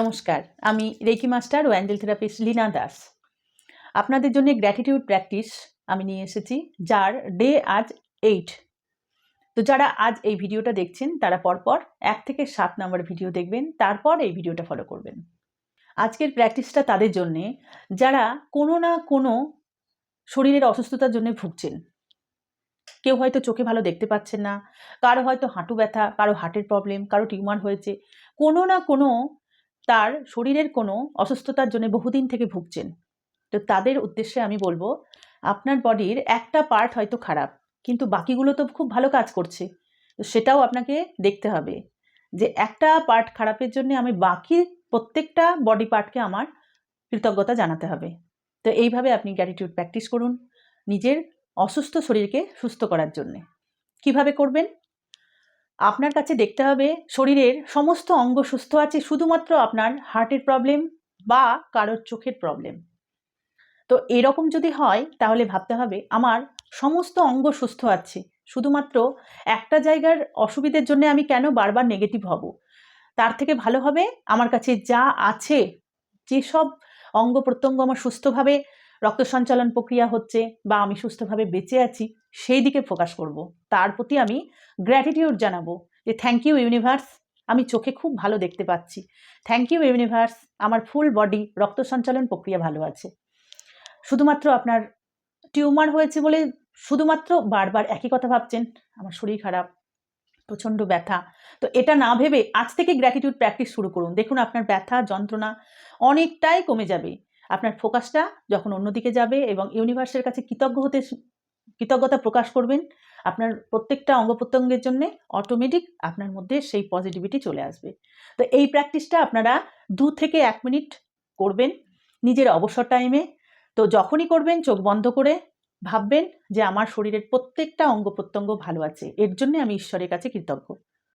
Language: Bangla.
নমস্কার, আমি রেকি মাস্টার ও অ্যাঞ্জেল থেরাপিস্ট লীনা দাস। আপনাদের জন্য গ্র্যাটিটিউড প্র্যাকটিস আমি নিয়ে এসেছি, যার ডে আজ এইট তো যারা আজ এই ভিডিওটা দেখছেন, তারা পরপর এক থেকে সাত নম্বর ভিডিও দেখবেন, তারপর এই ভিডিওটা ফলো করবেন। আজকের প্র্যাকটিসটা তাদের জন্যে, যারা কোনো না কোনো শরীরের অসুস্থতার জন্য ভুগছেন। কেউ হয়তো চোখে ভালো দেখতে পাচ্ছেন না, কারও হয়তো হাঁটু ব্যথা, কারও হার্টের প্রবলেম কারও টিউমার হয়েছে, কোনো না কোনো তার শরীরের কোনো অসুস্থতার জন্য বহুদিন থেকে ভুগছেন। তো তাদের উদ্দেশ্যে আমি বলব, আপনার বডির একটা পার্ট হয়তো খারাপ, কিন্তু বাকিগুলো তো খুব ভালো কাজ করছে। তো সেটাও আপনাকে দেখতে হবে যে একটা পার্ট খারাপের জন্য আমি বাকি প্রত্যেকটা বডি পার্টকে আমার কৃতজ্ঞতা জানাতে হবে। তো এইভাবে আপনি গ্যাটিটিউড প্র্যাকটিস করুন নিজের অসুস্থ শরীরকে সুস্থ করার জন্যে। কীভাবে করবেন? আপনার কাছে দেখতে হবে শরীরের সমস্ত অঙ্গ সুস্থ আছে, শুধুমাত্র আপনার হার্টের প্রবলেম বা কারোর চোখের প্রবলেম তো এরকম যদি হয়, তাহলে ভাবতে হবে আমার সমস্ত অঙ্গ সুস্থ আছে, শুধুমাত্র একটা জায়গার অসুবিধের জন্য আমি কেন বারবার নেগেটিভ হব? তার থেকে ভালো হবে আমার কাছে যা আছে, যেসব অঙ্গ প্রত্যঙ্গ আমার সুস্থভাবে রক্ত সঞ্চালন প্রক্রিয়া হচ্ছে বা আমি সুস্থভাবে বেঁচে আছি, সেই দিকে ফোকাস করব। তার প্রতি আমি গ্র্যাটিটিউড জানাব যে থ্যাংক ইউ ইউনিভার্স আমি চোখে খুব ভালো দেখতে পাচ্ছি। থ্যাংক ইউ ইউনিভার্স আমার ফুল বডি রক্ত সঞ্চালন প্রক্রিয়া ভালো আছে। শুধুমাত্র আপনার টিউমার হয়েছে বলে শুধুমাত্র বারবার একই কথা ভাবছেন, আমার শরীর খারাপ, প্রচণ্ড ব্যথা। তো এটা না ভেবে আজ থেকে গ্র্যাটিটিউড প্র্যাকটিস শুরু করুন। দেখুন আপনার ব্যথা, যন্ত্রণা অনেকটাই কমে যাবে। আপনার ফোকাসটা যখন অন্যদিকে যাবে এবং ইউনিভার্সের কাছে কৃতজ্ঞ হতে কৃতজ্ঞতা প্রকাশ করবেন, আপনার প্রত্যেকটা অঙ্গ প্রত্যঙ্গের জন্য অটোমেটিক আপনার মধ্যে সেই পজিটিভিটি চলে আসবে। তো এই প্র্যাকটিসটা আপনারা দু থেকে এক মিনিট করবেন নিজের অবসর টাইমে তো যখনই করবেন, চোখ বন্ধ করে ভাববেন যে আমার শরীরের প্রত্যেকটা অঙ্গ প্রত্যঙ্গ ভালো আছে, এর জন্য আমি ঈশ্বরের কাছে কৃতজ্ঞ।